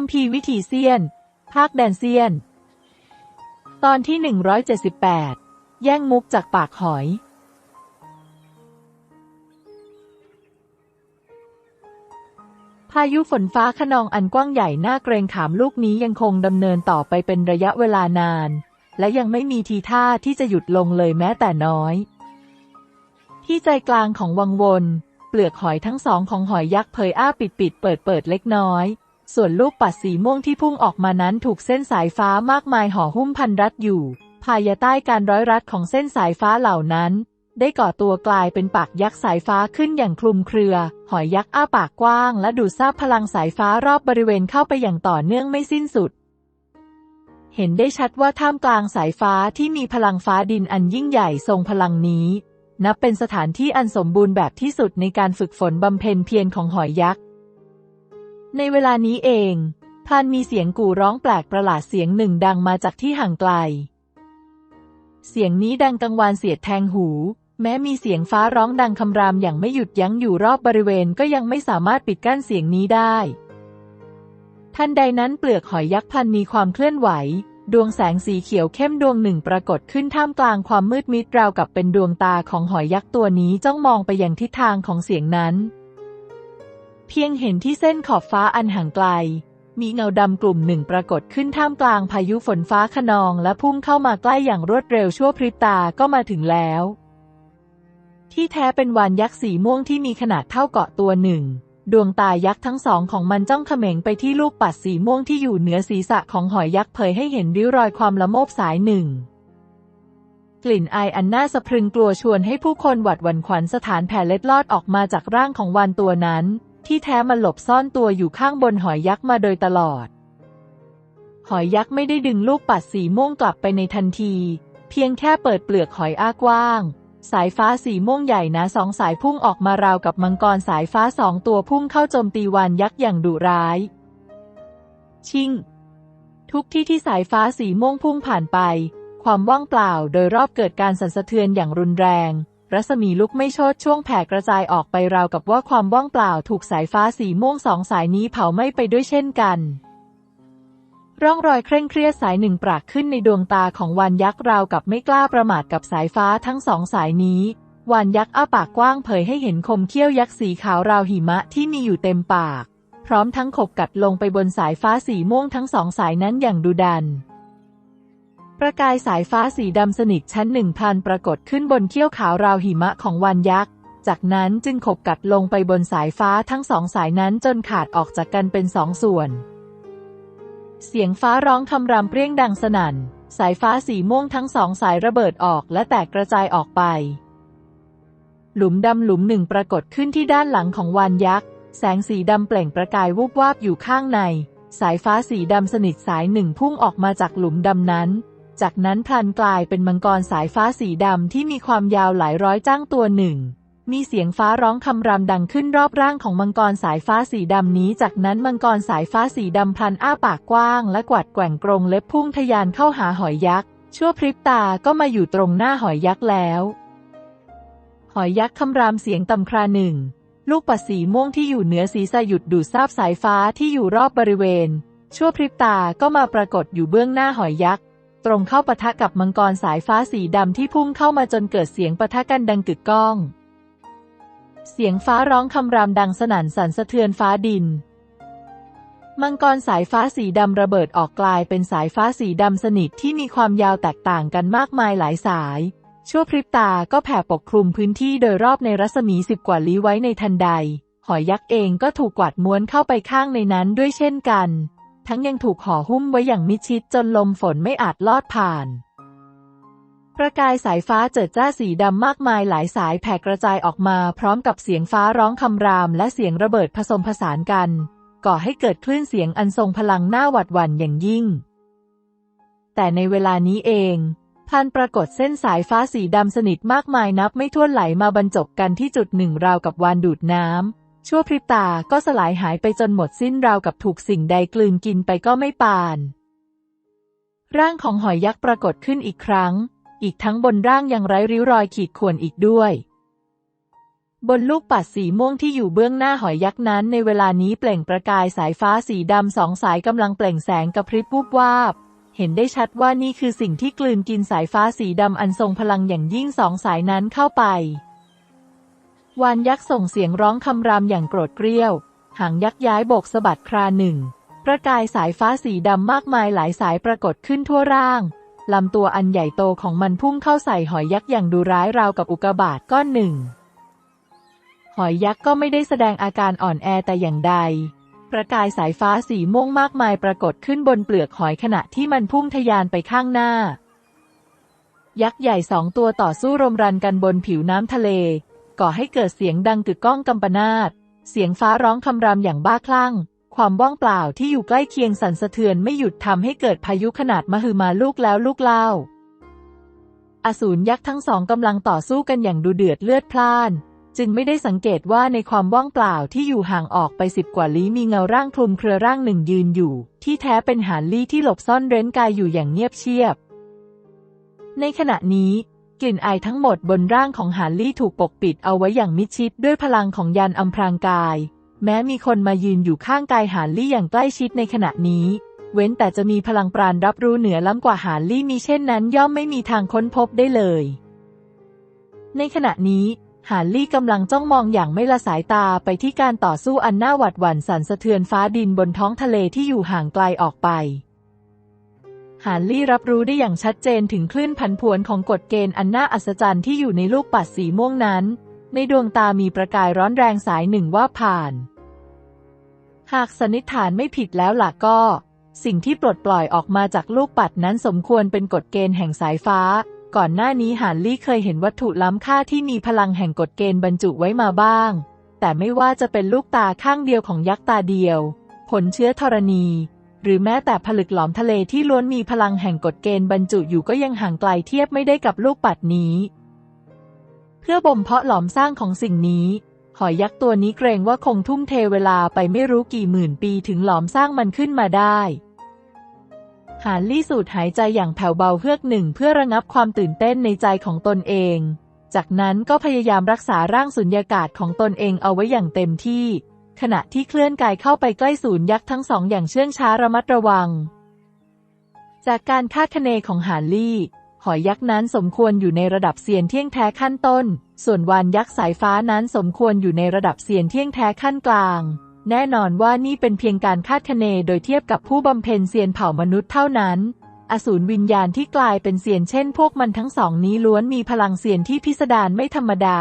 คัมภีร์วิถีเซียน ภาคแดนเซียน ตอนที่ 178 แย่งมุกจากปากหอย พายุฝนฟ้าขนองอันกว้างใหญ่หน่าเกรงขามลูกนี้ยังคงดำเนินต่อไปเป็นระยะเวลานาน และยังไม่มีทีท่าที่จะหยุดลงเลยแม้แต่น้อย ที่ใจกลางของวังวนเปลือกหอยทั้งสองของหอยยักษ์เผยอ้าปิดปิดเปิดเปิดเล็กน้อย ส่วนลูกปัดสีม่วงที่พุ่งออกมานั้นถูกเส้นสายฟ้ามากมายห่อหุ้มพันรัดอยู่ ภายใต้การร้อยรัดของเส้นสายฟ้าเหล่านั้น ได้ก่อตัวกลายเป็นปากยักษ์สายฟ้าขึ้นอย่างคลุมเครือ หอยยักษ์อ้าปากกว้าง และดูดซาบพลังสายฟ้ารอบบริเวณเข้าไปอย่างต่อเนื่องไม่สิ้นสุด เห็นได้ชัดว่าท่ามกลางสายฟ้าที่มีพลังฟ้าดินอันยิ่งใหญ่ทรงพลังนี้ นับเป็นสถานที่อันสมบูรณ์แบบที่สุดในการฝึกฝนบำเพ็ญเพียรของหอยยักษ์ ในเวลานี้เองพลันมีเสียงกู่ร้องแปลกประหลาดเสียงหนึ่งดังมาจากที่ห่างไกล เสียงนี้ดังกังวานเสียดแทงหู แม้มีเสียงฟ้าร้องดังคำรามอย่างไม่หยุดยั้งอยู่รอบบริเวณก็ยังไม่สามารถปิดกั้นเสียงนี้ได้ ทันใดนั้นเปลือกหอยยักษ์พันมีความเคลื่อนไหว ดวงแสงสีเขียวเข้มดวงหนึ่งปรากฏขึ้นท่ามกลางความมืดมิดราวกับเป็นดวงตาของหอยยักษ์ตัวนี้จ้องมองไปยังทิศทางของเสียงนั้น เพียงเห็นที่เส้นขอบฟ้าอันห่างไกล มีเงาดำกลุ่มหนึ่งปรากฏขึ้นท่ามกลางพายุฝนฟ้าขนองและพุ่งเข้ามาใกล้อย่างรวดเร็วชั่วพริบตาก็มาถึงแล้ว ที่แท้เป็นวานยักษ์สีม่วงที่มีขนาดเท่าเกาะตัวหนึ่ง ดวงตายักษ์ทั้งสองของมันจ้องเขม็งไปที่ลูกปัดสีม่วงที่อยู่เหนือศีรษะของหอยยักษ์เผยให้เห็นริ้วรอยความละโมบสายหนึ่งกลิ่นอายอันน่าสะพรึงกลัวชวนให้ผู้คนหวัดหวั่นขวัญสถานแผ่เล็ดลอดออกมาจากร่างของวานตัวนั้น ที่แท้มันหลบซ่อนตัวอยู่ข้างบนหอยยักษ์มาโดยตลอด หอยยักษ์ไม่ได้ดึงลูกปัดสีม่วงกลับไปในทันที เพียงแค่เปิดเปลือกหอยอ้ากว้าง สายฟ้าสีม่วงใหญ่นะสองสายพุ่งออกมาราวกับมังกรสายฟ้าสองตัวพุ่งเข้าโจมตีวานยักษ์อย่างดุร้าย ชิง ทุกที่ที่สายฟ้าสีม่วงพุ่งผ่านไป ความว่างเปล่าโดยรอบเกิดการสั่นสะเทือนอย่างรุนแรง รัศมีลุกไม่โชดช่วงแผ่กระจายออกไปราวกับว่าความว่างเปล่าถูกสายฟ้าสีม่วงสองสายนี้เผาไหม้ไปด้วยเช่นกัน ร่องรอยเคร่งเครียดสายหนึ่งปรากขึ้นในดวงตาของวานยักษ์ราวกับไม่กล้าประมาทกับสายฟ้าทั้งสองสายนี้วานยักษ์อ้าปากกว้างเผยให้เห็นคมเขี้ยวยักษ์สีขาวราวหิมะที่มีอยู่เต็มปาก พร้อมทั้งขบกัดลงไปบนสายฟ้าสีม่วงทั้งสองสายนั้นอย่างดุดัน ประกายสายฟ้าสีดำสนิทชั้นหนึ่งพันปรากฏขึ้นบนเขี้ยวขาวราวหิมะของวานยักษ์ จากนั้นจึงขบกัดลงไปบนสายฟ้าทั้งสองสายนั้นจนขาดออกจากกันเป็นสองส่วน เสียงฟ้าร้องคำรามเปรี้ยงดังสนั่น สายฟ้าสีม่วงทั้งสองสายระเบิดออกและแตกกระจายออกไป หลุมดำหลุมหนึ่งปรากฏขึ้นที่ด้านหลังของวานยักษ์ แสงสีดำเปล่งประกายวูบวาบอยู่ข้างใน สายฟ้าสีดำสนิทสายหนึ่งพุ่งออกมาจากหลุมดำนั้น จากนั้นพลันกลายเป็นมังกรสายฟ้าสีดำที่มีความยาวหลายร้อยจ้างตัวหนึ่ง มีเสียงฟ้าร้องคำรามดังขึ้นรอบร่างของมังกรสายฟ้าสีดำนี้ จากนั้นมังกรสายฟ้าสีดำพลันอ้าปากกว้าง และกวัดแกว่งกรงเล็บพุ่งทะยานเข้าหาหอยยักษ์ ชั่วพริบตาก็มาอยู่ตรงหน้าหอยยักษ์แล้ว หอยยักษ์คำรามเสียงตำคราหนึ่ง ลูกปัดสีม่วงที่อยู่เหนือศีรษะหยุดดูดซาบสายฟ้าที่อยู่รอบบริเวณ ชั่วพริบตาก็มาปรากฏอยู่เบื้องหน้าหอยยักษ์ ตรงเข้าปะทะกับมังกรสายฟ้าสีดำที่พุ่งเข้ามาจนเกิดเสียงปะทะกันดังกึกก้อง เสียงฟ้าร้องคำรามดังสนั่นสั่นสะเทือนฟ้าดิน มังกรสายฟ้าสีดำระเบิดออกกลายเป็นสายฟ้าสีดำสนิทที่มีความยาวแตกต่างกันมากมายหลายสาย ชั่วพริบตาก็แผ่ปกคลุมพื้นที่โดยรอบในรัศมีสิบกว่าลี้ไว้ในทันใด หอยยักษ์เองก็ถูกกวาดม้วนเข้าไปข้างในนั้นด้วยเช่นกัน ทั้งยังถูกห่อหุ้มไว้อย่างมิดชิดจนลมฝนไม่อาจลอดผ่าน ประกายสายฟ้าเจิดจ้าสีดำมากมายหลายสายแผ่กระจายออกมาพร้อมกับเสียงฟ้าร้องคำรามและเสียงระเบิดผสมผสานกัน ก่อให้เกิดคลื่นเสียงอันทรงพลังหน้าหวัดหวั่นอย่างยิ่ง แต่ในเวลานี้เองพันปรากฏเส้นสายฟ้าสีดำสนิทมากมายนับไม่ถ้วนไหลมาบรรจบกันที่จุดหนึ่งราวกับวานดูดน้ำ ชั่วพริบตาก็สลายหายไปจนหมดสิ้นราวกับถูกสิ่งใดกลืนกินไปก็ไม่ปาน ร่างของหอยยักษ์ปรากฏขึ้นอีกครั้ง อีกทั้งบนร่างยังไร้ริ้วรอยขีดข่วนอีกด้วย บนลูกปัดสีม่วงที่อยู่เบื้องหน้าหอยยักษ์นั้นในเวลานี้เปล่งประกายสายฟ้าสีดำสองสายกำลังเปล่งแสงกระพริบวูบวาบเห็นได้ชัดว่านี่คือสิ่งที่กลืนกินสายฟ้าสีดำอันทรงพลังอย่างยิ่งสองสายนั้นเข้าไป วานยักษ์ส่งเสียงร้องคำรามอย่างโกรธเกรี้ยว หางยักษ์ย้ายโบกสะบัดคราหนึ่ง ประกายสายฟ้าสีดำมากมายหลายสายปรากฏขึ้นทั่วร่าง ลำตัวอันใหญ่โตของมันพุ่งเข้าใส่หอยยักษ์อย่างดูร้ายราวกับอุกกาบาตก้อนหนึ่ง หอยยักษ์ก็ไม่ได้แสดงอาการอ่อนแอแต่อย่างใด ประกายสายฟ้าสีม่วงมากมายปรากฏขึ้นบนเปลือกหอยขณะที่มันพุ่งทะยานไปข้างหน้า ยักษ์ใหญ่สองตัวต่อสู้รมรันกันบนผิวน้ำทะเล ก่อให้เกิดเสียงดังกึกก้องกำปนาตเสียงฟ้าร้องคำรามอย่างบ้าคลั่ง ความว่างเปล่าที่อยู่ใกล้เคียงสั่นสะเทือนไม่หยุดทำให้เกิดพายุขนาดมหึมาลูกแล้วลูกเล่า อสูรยักษ์ทั้งสองกำลังต่อสู้กันอย่างดูเดือดเลือดพล่าน จึงไม่ได้สังเกตว่าในความว่างเปล่าที่อยู่ห่างออกไปสิบกว่าลี้มีเงาร่างคลุมเครือร่างหนึ่งยืนอยู่ ที่แท้เป็นหานลี่ที่หลบซ่อนเร้นกายอยู่อย่างเงียบเชียบในขณะนี้ กลิ่นอายทั้งหมดบนร่างของหานลี่ถูกปกปิดเอาไว้อย่างมิดชิดด้วยพลังของยันอำพรางกาย แม้มีคนมายืนอยู่ข้างกายหานลี่อย่างใกล้ชิดในขณะนี้ เว้นแต่จะมีพลังปราณรับรู้เหนือล้ำกว่าหานลี่มีเช่นนั้นย่อมไม่มีทางค้นพบได้เลย ในขณะนี้หานลี่กำลังจ้องมองอย่างไม่ละสายตาไปที่การต่อสู้อันน่าหวาดหวั่นสั่นสะเทือนฟ้าดินบนท้องทะเลที่อยู่ห่างไกลออกไป หานลี่รับรู้ได้อย่างชัดเจนถึงคลื่นผันผวนของกฎเกณฑ์อันน่าอัศจรรย์ที่อยู่ในลูกปัดสีม่วงนั้น ในดวงตามีประกายร้อนแรงสายหนึ่งว่าผ่าน หากสันนิษฐานไม่ผิดแล้วล่ะก็ สิ่งที่ปลดปล่อยออกมาจากลูกปัดนั้นสมควรเป็นกฎเกณฑ์แห่งสายฟ้า ก่อนหน้านี้หานลี่เคยเห็นวัตถุล้ำค่าที่มีพลังแห่งกฎเกณฑ์บรรจุไว้มาบ้าง แต่ไม่ว่าจะเป็นลูกตาข้างเดียวของยักษ์ตาเดียว ผลเชื้อธรณี หรือแม้แต่ผลึกหลอมทะเลที่ล้วนมีพลังแห่งกฎเกณฑ์บรรจุอยู่ก็ยังห่างไกลเทียบไม่ได้กับลูกปัดนี้ เพื่อบ่มเพาะหลอมสร้างของสิ่งนี้ หอยยักษ์ตัวนี้เกรงว่าคงทุ่มเทเวลาไปไม่รู้กี่หมื่นปีถึงหลอมสร้างมันขึ้นมาได้หานลี่สูดหายใจอย่างแผ่วเบาเฮือกหนึ่งเพื่อระงับความตื่นเต้นในใจของตนเอง จากนั้นก็พยายามรักษาร่างสุญญากาศของตนเองเอาไว้อย่างเต็มที่ ขณะที่เคลื่อนกายเข้าไปใกล้ศูนย์ยักษ์ทั้งสองอย่างเชื่องช้าระมัดระวัง จากการคาดคะเนของหานลี่ หอยยักษ์นั้นสมควรอยู่ในระดับเซียนเที่ยงแท้ขั้นต้น ส่วนวานยักษ์สายฟ้านั้นสมควรอยู่ในระดับเซียนเที่ยงแท้ขั้นกลาง แน่นอนว่านี่เป็นเพียงการคาดคะเนโดยเทียบกับผู้บำเพ็ญเซียนเผ่ามนุษย์เท่านั้นอสูรวิญญาณที่กลายเป็นเซียนเช่นพวกมันทั้งสองนี้ล้วนมีพลังเซียนที่พิสดารไม่ธรรมดา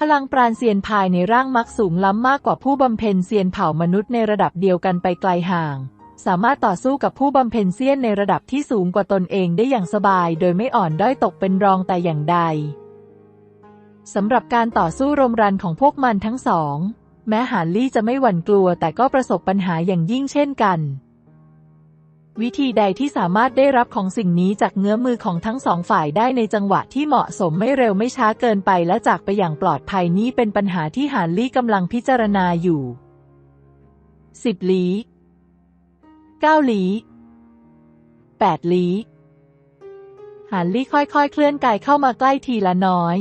พลังปราณเซียนภายในร่างมักสูงล้ำมากกว่าผู้บำเพ็ญเซียนเผ่ามนุษย์ในระดับเดียวกันไปไกลห่าง สามารถต่อสู้กับผู้บำเพ็ญเซียนในระดับที่สูงกว่าตนเองได้อย่างสบาย โดยไม่อ่อนด้อยตกเป็นรองแต่อย่างใดสำหรับการต่อสู้รมรันของพวกมันทั้งสอง แม้หานลี่จะไม่หวั่นกลัวแต่ก็ประสบปัญหาอย่างยิ่งเช่นกัน วิธีใดที่สามารถได้รับของสิ่งนี้จากเงื้อมือของทั้งสองฝ่ายได้ในจังหวะที่เหมาะสมไม่เร็วไม่ช้าเกินไปและจากไปอย่างปลอดภัยนี้เป็นปัญหาที่หานลี่กำลังพิจารณาอยู่สิบลี้เก้าลี้แปดลี้หานลี่ค่อยๆ เคลื่อนกายเข้ามาใกล้ทีละน้อย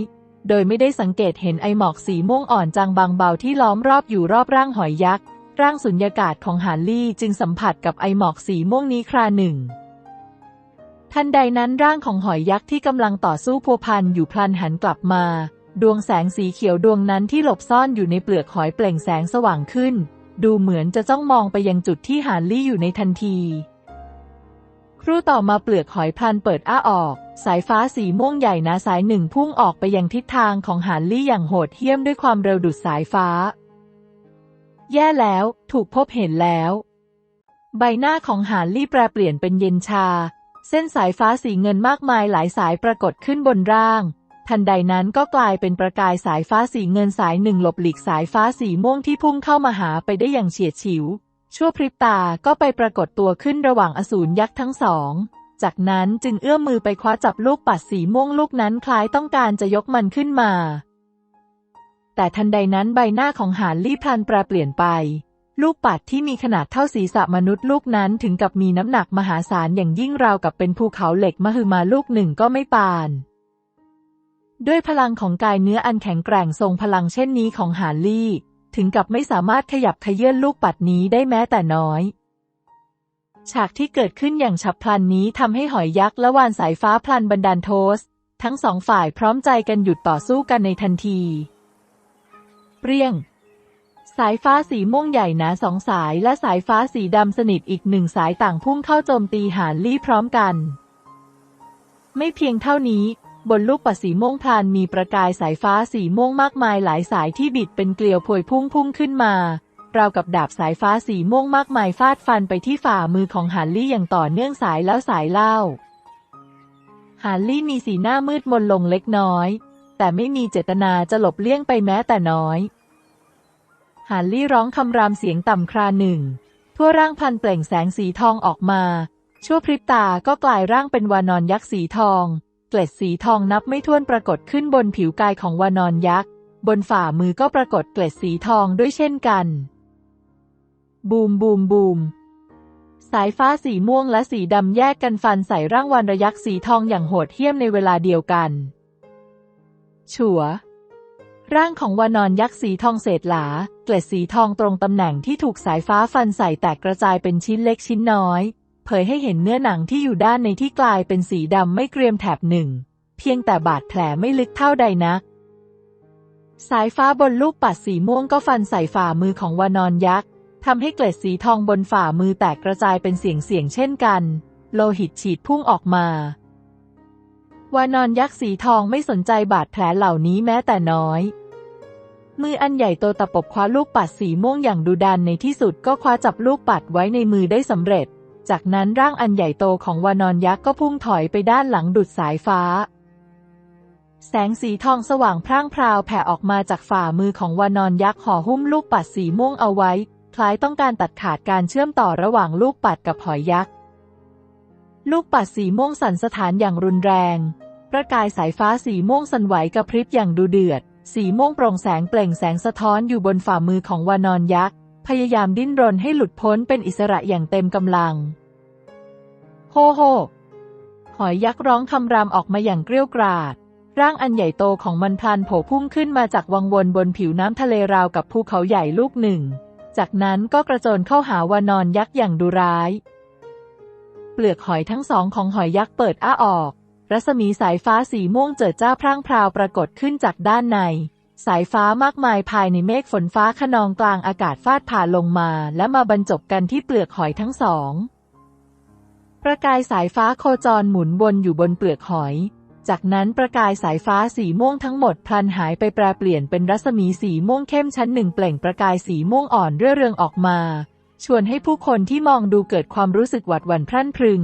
โดยไม่ได้สังเกตเห็นไอหมอกสีม่วงอ่อนจางบางเบาที่ล้อมรอบอยู่รอบร่างหอยยักษ์ ร่างสุญญากาศของหานลี่จึงสัมผัสกับไอหมอกสีม่วงนี้คราหนึ่ง ทันใดนั้นร่างของหอยยักษ์ที่กำลังต่อสู้พัวพันอยู่พลันหันกลับมา ดวงแสงสีเขียวดวงนั้นที่หลบซ่อนอยู่ในเปลือกหอยเปล่งแสงสว่างขึ้น ดูเหมือนจะจ้องมองไปยังจุดที่หานลี่อยู่ในทันที ครู่ต่อมาเปลือกหอยพลันเปิดอ้าออก สายฟ้าสีม่วงใหญ่นาสายหนึ่งพุ่งออกไปยังทิศทางของหานลี่อย่างโหดเหี้ยมด้วยความเร็วดุดสายฟ้า แย่แล้ว ถูกพบเห็นแล้ว ใบหน้าของหานลี่แปรเปลี่ยนเป็นเย็นชา เส้นสายฟ้าสีเงินมากมายหลายสายปรากฏขึ้นบนร่าง ทันใดนั้นก็กลายเป็นประกายสายฟ้าสีเงินสายหนึ่งหลบหลีกสายฟ้าสีม่วงที่พุ่งเข้ามาหาไปได้อย่างเฉียดฉิว ชั่วพริบตาก็ไปปรากฏตัวขึ้นระหว่างอสูรยักษ์ทั้งสองจากนั้นจึงเอื้อมมือไปคว้าจับลูกปัดสีม่วงลูกนั้นคล้ายต้องการจะยกมันขึ้นมา แต่ทันใดนั้นใบหน้าของหานลี่พลันแปรเปลี่ยนไป ลูกปัดที่มีขนาดเท่าศีรษะมนุษย์ลูกนั้นถึงกับมีน้ำหนักมหาศาลอย่างยิ่งราวกับเป็นภูเขาเหล็กมหึมาลูกหนึ่งก็ไม่ปาน ด้วยพลังของกายเนื้ออันแข็งแกร่งทรงพลังเช่นนี้ของหาลี่ถึงกับไม่สามารถขยับขยื่นลูกปัดนี้ได้แม้แต่น้อย ฉากที่เกิดขึ้นอย่างฉับพลันนี้ทำให้หอยยักษ์และวานสายฟ้าพลันบันดาลโทส ทั้งสองฝ่ายพร้อมใจกันหยุดต่อสู้กันในทันที เปรี้ยง สายฟ้าสีม่วงใหญ่หนาสองสายและสายฟ้าสีดำสนิทอีกหนึ่งสายต่างพุ่งเข้าโจมตีหานลี่พร้อมกัน ไม่เพียงเท่านี้ บนลูกปัดสีม่วงพลานมีประกายสายฟ้าสีม่วงมากมายหลายสายที่บิดเป็นเกลียวพวยพุ่งพุ่งขึ้นมาราวกับดาบสายฟ้าสีม่วงมากมายฟาดฟันไปที่ฝ่ามือของหานลี่อย่างต่อเนื่องสายแล้วสายเล่าหานลี่มีสีหน้ามืดมนลงเล็กน้อย แต่ไม่มีเจตนาจะหลบเลี่ยงไปแม้แต่น้อย หานลี่ร้องคำรามเสียงต่ำคราหนึ่ง ทั่วร่างพันเปล่งแสงสีทองออกมา ชั่วพริบตาก็กลายร่างเป็นวานอนยักษ์สีทอง เกล็ดสีทองนับไม่ถ้วนปรากฏขึ้นบนผิวกายของวานอนยักษ์ บนฝ่ามือก็ปรากฏเกล็ดสีทองด้วยเช่นกัน บูมบูมบูมสายฟ้าสีม่วงและสีดำแยกกันฟันใส่ร่างวานรยักษ์สีทองอย่างโหดเหี้ยมในเวลาเดียวกัน ฉัว ร่างของวานอนยักษ์สีทองเศษหลา เกล็ดสีทองตรงตำแหน่งที่ถูกสายฟ้าฟันใส่แตกกระจายเป็นชิ้นเล็กชิ้นน้อย เผยให้เห็นเนื้อหนังที่อยู่ด้านในที่กลายเป็นสีดำไม่เกรียมแถบหนึ่ง เพียงแต่บาดแผลไม่ลึกเท่าใดนัก สายฟ้าบนลูกปัดสีม่วงก็ฟันใส่ฝ่ามือของวานอนยักษ์ทำให้เกล็ดสีทองบนฝ่ามือแตกกระจายเป็นเสียงเสียงเช่นกัน โลหิตฉีดพุ่งออกมาวานอนยักษ์สีทองไม่สนใจบาดแผลเหล่านี้แม้แต่น้อย มืออันใหญ่โตตะปบคว้าลูกปัดสีม่วงอย่างดุดันในที่สุดก็คว้าจับลูกปัดไว้ในมือได้สำเร็จ จากนั้นร่างอันใหญ่โตของวานอนยักษ์ก็พุ่งถอยไปด้านหลังดุดสายฟ้า แสงสีทองสว่างพร่างพราวแผ่ออกมาจากฝ่ามือของวานอนยักษ์ห่อหุ้มลูกปัดสีม่วงเอาไว้ คล้ายต้องการตัดขาดการเชื่อมต่อระหว่างลูกปัดกับหอยยักษ์ลูกปัดสีม่วงสั่นสถานอย่างรุนแรง ประกายสายฟ้าสีม่วงสั่นไหวกระพริบอย่างดูเดือด สีม่วงโปร่งแสงเปล่งแสงสะท้อนอยู่บนฝ่ามือของวานอนยักษ์ พยายามดิ้นรนให้หลุดพ้นเป็นอิสระอย่างเต็มกำลัง โฮโฮ หอยยักษ์ร้องคำรามออกมาอย่างเกรี้ยวกราด ร่างอันใหญ่โตของมันพลันโผล่พุ่งขึ้นมาจากวังวนบนผิวน้ำทะเลราวกับภูเขาใหญ่ลูกหนึ่ง จากนั้นก็กระโจนเข้าหาวานอนยักษ์อย่างดุร้าย เปลือกหอยทั้งสองของหอยยักษ์เปิดอ้าออก รัศมีสายฟ้าสีม่วงเจิดจ้าพร่างพราวปรากฏขึ้นจากด้านใน สายฟ้ามากมายภายในเมฆฝนฟ้าขนองกลางอากาศฟาดผ่าลงมา และมาบรรจบกันที่เปลือกหอยทั้งสอง ประกายสายฟ้าโคจรหมุนวนอยู่บนเปลือกหอย จากนั้นประกายสายฟ้าสีม่วงทั้งหมดพลันหายไปแปรเปลี่ยนเป็นรัศมีสีม่วงเข้มชั้นหนึ่งเปล่งประกายสีม่วงอ่อนเรื่อเรืองออกมา ชวนให้ผู้คนที่มองดูเกิดความรู้สึกหวาดหวั่นพรั่นพรึง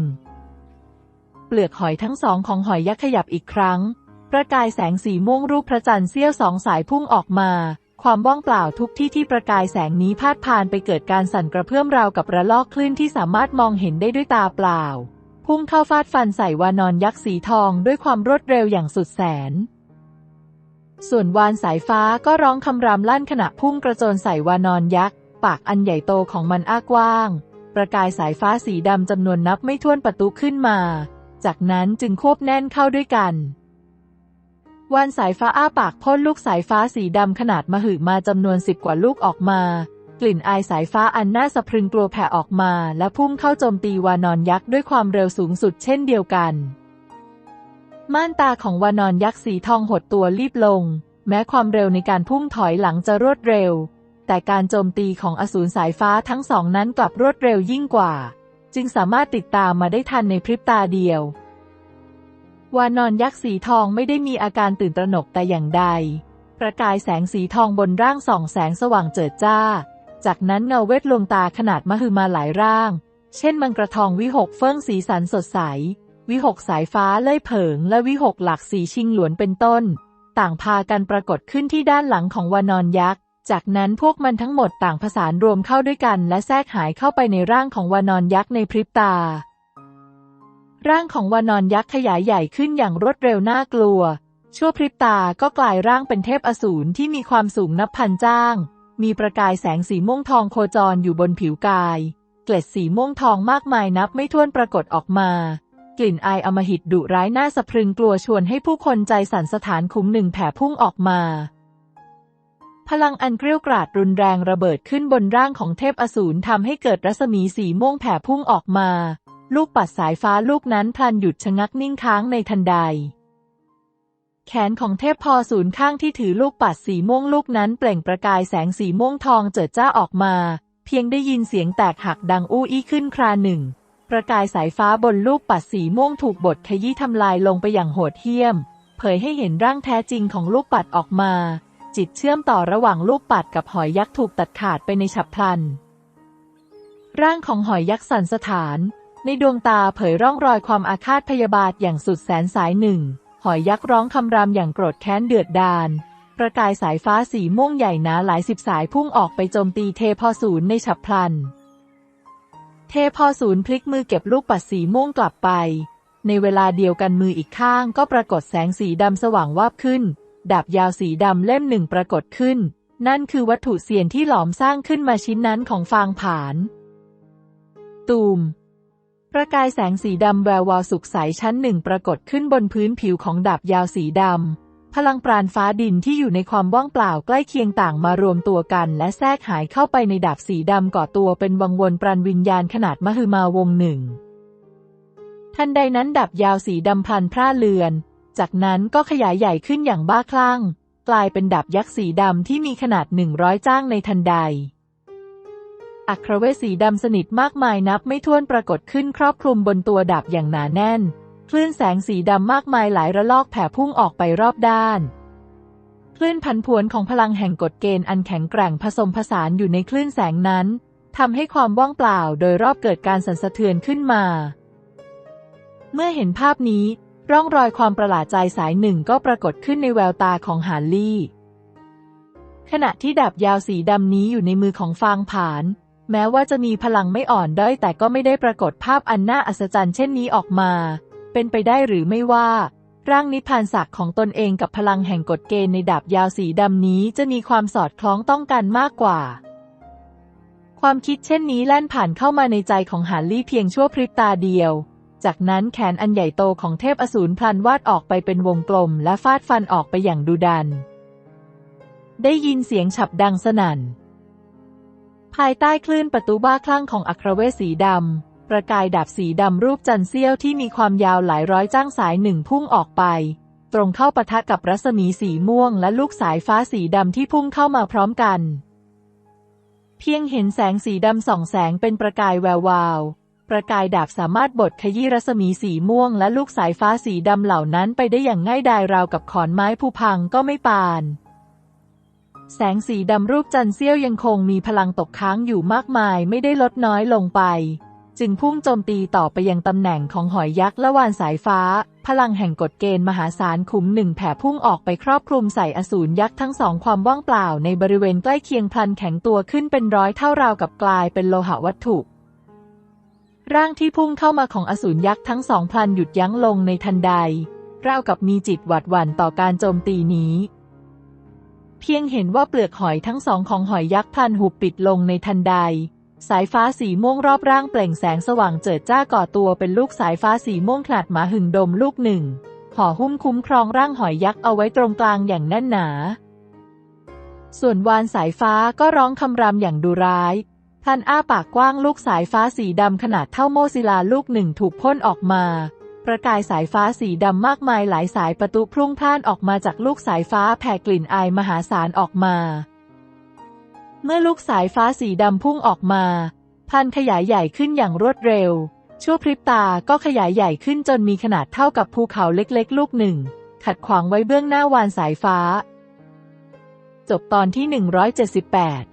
เปลือกหอยทั้งสองของหอยยักษ์ขยับอีกครั้ง ประกายแสงสีม่วงรูปพระจันทร์เสี้ยวสองสายพุ่งออกมา ความว่างเปล่าทุกที่ที่ประกายแสงนี้พาดผ่านไปเกิดการสั่นกระเพื่อมราวกับระลอกคลื่นที่สามารถมองเห็นได้ด้วยตาเปล่า พุ่งเข้าฟาดฟันใส่วานอนยักษ์สีทองด้วยความรวดเร็วอย่างสุดแสนส่วนวานสายฟ้าก็ร้องคำรามลั่นขณะพุ่งกระโจนใส่วานอนยักษ์ ปากอันใหญ่โตของมันอ้ากว้าง ประกายสายฟ้าสีดำจำนวนนับไม่ถ้วนประตูขึ้นมา จากนั้นจึงควบแน่นเข้าด้วยกันวานสายฟ้าอ้าปากพ่นลูกสายฟ้าสีดำขนาดมหึมาจำนวนสิบกว่าลูกออกมา กลิ่นอายสายฟ้าอันน่าสะพรึงกลัวแผ่ออกมา และพุ่งเข้าโจมตีวานอนยักษ์ด้วยความเร็วสูงสุดเช่นเดียวกัน ม่านตาของวานอนยักษ์สีทองหดตัวรีบลง แม้ความเร็วในการพุ่งถอยหลังจะรวดเร็ว แต่การโจมตีของอสูรสายฟ้าทั้งสองนั้นกลับรวดเร็วยิ่งกว่า จึงสามารถติดตามมาได้ทันในพริบตาเดียว วานอนยักษ์สีทองไม่ได้มีอาการตื่นตระหนกแต่อย่างใด ประกายแสงสีทองบนร่างส่องแสงสว่างเจิดจ้า จากนั้นเงาเวทลวงตาขนาดมหึมาหลายร่าง เช่นมังกรทองวิหกเฟิ่องสีสันสดใส วิหกสายฟ้าเล่ยเผิง และวิหกหลักสีชิงหลวนเป็นต้น ต่างพากันปรากฏขึ้นที่ด้านหลังของวานอนยักษ์ จากนั้นพวกมันทั้งหมดต่างผสานรวมเข้าด้วยกัน และแทรกหายเข้าไปในร่างของวานอนยักษ์ในพริบตา ร่างของวานอนยักษ์ขยายใหญ่ขึ้นอย่างรวดเร็วน่ากลัว ชั่วพริบตาก็กลายร่างเป็นเทพอสูรที่มีความสูงนับพันจ้าง มีประกายแสงสีม่วงทองโคจรอยู่บนผิวกาย เกล็ดสีม่วงทองมากมายนับไม่ถ้วนปรากฏออกมา กลิ่นอายอมหิตดุร้ายน่าสะพรึงกลัวชวนให้ผู้คนใจสั่นสถานขุมหนึ่งแผ่พุ่งออกมา พลังอันเกรี้ยวกราดรุนแรงระเบิดขึ้นบนร่างของเทพอสูรทำให้เกิดรัศมีสีม่วงแผ่พุ่งออกมา ลูกปัดสายฟ้าลูกนั้นพลันหยุดชะงักนิ่งค้างในทันใด แขนของเทพพอศูนย์ข้างที่ถือลูกปัดสีม่วงลูกนั้นเปล่งประกายแสงสีม่วงทองเจิดจ้าออกมา เพียงได้ยินเสียงแตกหักดังอู้อี้ขึ้นคราหนึ่ง ประกายสายฟ้าบนลูกปัดสีม่วงถูกบดขยี้ทำลายลงไปอย่างโหดเหี้ยม เผยให้เห็นร่างแท้จริงของลูกปัดออกมา จิตเชื่อมต่อระหว่างลูกปัดกับหอยยักษ์ถูกตัดขาดไปในฉับพลัน ร่างของหอยยักษ์สันสถาน ในดวงตาเผยร่องรอยความอาฆาตพยาบาทอย่างสุดแสนสายหนึ่ง หอยยักษ์ร้องคำรามอย่างโกรธแค้นเดือดดาลประกายสายฟ้าสีม่วงใหญ่หนาหลายสิบสายพุ่งออกไปโจมตีเทพอศูนย์ในฉับพลัน เทพอศูนย์พลิกมือเก็บลูกปัดสีม่วงกลับไป ในเวลาเดียวกันมืออีกข้างก็ปรากฏแสงสีดำสว่างวาบขึ้น ดาบยาวสีดำเล่มหนึ่งปรากฏขึ้น นั่นคือวัตถุเสียนที่หลอมสร้างขึ้นมาชิ้นนั้นของฟางผาน ตูม ประกายแสงสีดำแวววาวสุกใสชั้นหนึ่งปรากฏขึ้นบนพื้นผิวของดาบยาวสีดำ พลังปราณฟ้าดินที่อยู่ในความว่างเปล่าใกล้เคียงต่างมารวมตัวกัน และแทรกหายเข้าไปในดาบสีดำก่อตัวเป็นวังวนปราณวิญญาณขนาดมหึมาวงหนึ่งทันใดนั้นดาบยาวสีดำพลันพร่าเลือน จากนั้นก็ขยายใหญ่ขึ้นอย่างบ้าคลั่ง กลายเป็นดาบยักษ์สีดำที่มีขนาดหนึ่งร้อยจ้างในทันใด อัครเวทสีดำสนิทมากมายนับไม่ถ้วนปรากฏขึ้นครอบคลุมบนตัวดาบอย่างหนาแน่น คลื่นแสงสีดำมากมายหลายระลอกแผ่พุ่งออกไปรอบด้านคลื่นผันผวนของพลังแห่งกฎเกณฑ์อันแข็งแกร่งผสมผสานอยู่ในคลื่นแสงนั้นทำให้ความว่างเปล่าโดยรอบเกิดการสั่นสะเทือนขึ้นมา เมื่อเห็นภาพนี้ ร่องรอยความประหลาดใจสายหนึ่งก็ปรากฏขึ้นในแววตาของฮาร์ลี่ ขณะที่ดาบยาวสีดำนี้อยู่ในมือของฟางผาน แม้ว่าจะมีพลังไม่อ่อนด้อยแต่ก็ไม่ได้ปรากฏภาพอันน่าอัศจรรย์เช่นนี้ออกมา เป็นไปได้หรือไม่ว่า ร่างนิพพานศักดิ์ของตนเองกับพลังแห่งกฎเกณฑ์ในดาบยาวสีดำนี้จะมีความสอดคล้องต้องกันมากกว่าความคิดเช่นนี้แล่นผ่านเข้ามาในใจของฮาร์ลี่เพียงชั่วพริบตาเดียว จากนั้นแขนอันใหญ่โตของเทพอสูรพลันวาดออกไปเป็นวงกลมและฟาดฟันออกไปอย่างดุดัน ได้ยินเสียงฉับดังสนั่น ภายใต้คลื่นประตูบ้าคลั่งของอัครเวสสีดำ ประกายดาบสีดำรูปจันเสี้ยวที่มีความยาวหลายร้อยจ้างสายหนึ่งพุ่งออกไป ตรงเข้าปะทะกับรัศมีสีม่วงและลูกสายฟ้าสีดำที่พุ่งเข้ามาพร้อมกัน เพียงเห็นแสงสีดำส่องแสงเป็นประกายแวววาว ประกายดาบสามารถบดขยี้รัศมีสีม่วงและลูกสายฟ้าสีดำเหล่านั้นไปได้อย่างง่ายดายราวกับขอนไม้ผูพังก็ไม่ปาน แสงสีดำรูปจันเสี้ยวยังคงมีพลังตกค้างอยู่มากมายไม่ได้ลดน้อยลงไป จึงพุ่งโจมตีต่อไปยังตำแหน่งของหอยยักษ์และวานสายฟ้า พลังแห่งกฎเกณฑ์มหาศาลขุมหนึ่งแผ่พุ่งออกไปครอบคลุมใส่อสูรยักษ์ทั้งสองความว่างเปล่าในบริเวณใกล้เคียงพลันแข็งตัวขึ้นเป็นร้อยเท่าราวกับกลายเป็นโลหะวัตถุ ร่างที่พุ่งเข้ามาของอสูรยักษ์ทั้งสองพลันหยุดยั้งลงในทันใดราวกับมีจิตหวาดหวั่นต่อการโจมตีนี้ เพียงเห็นว่าเปลือกหอยทั้งสองของหอยยักษ์พลันหุบปิดลงในทันใด สายฟ้าสีม่วงรอบร่างเปล่งแสงสว่างเจิดจ้าก่อตัวเป็นลูกสายฟ้าสีม่วงขนาดหมาหึงดมลูกหนึ่งห่อหุ้มคุ้มครองร่างหอยยักษ์เอาไว้ตรงกลางอย่างแน่นหนา ส่วนวานสายฟ้าก็ร้องคำรามอย่างดุร้าย พลันอ้าปากกว้างลูกสายฟ้าสีดำขนาดเท่าโมศิลาลูกหนึ่งถูกพ่นออกมา ประกายสายฟ้าสีดำมากมายหลายสายประตูพรุ่งพล่านออกมาจากลูกสายฟ้าแผ่กลิ่นอายมหาศาลออกมา เมื่อลูกสายฟ้าสีดำพุ่งออกมา พันขยายใหญ่ขึ้นอย่างรวดเร็ว ชั่วพริบตาก็ขยายใหญ่ขึ้นจนมีขนาดเท่ากับภูเขาเล็กๆ ลูกหนึ่ง ขัดขวางไว้เบื้องหน้าวานสายฟ้า จบตอนที่ 178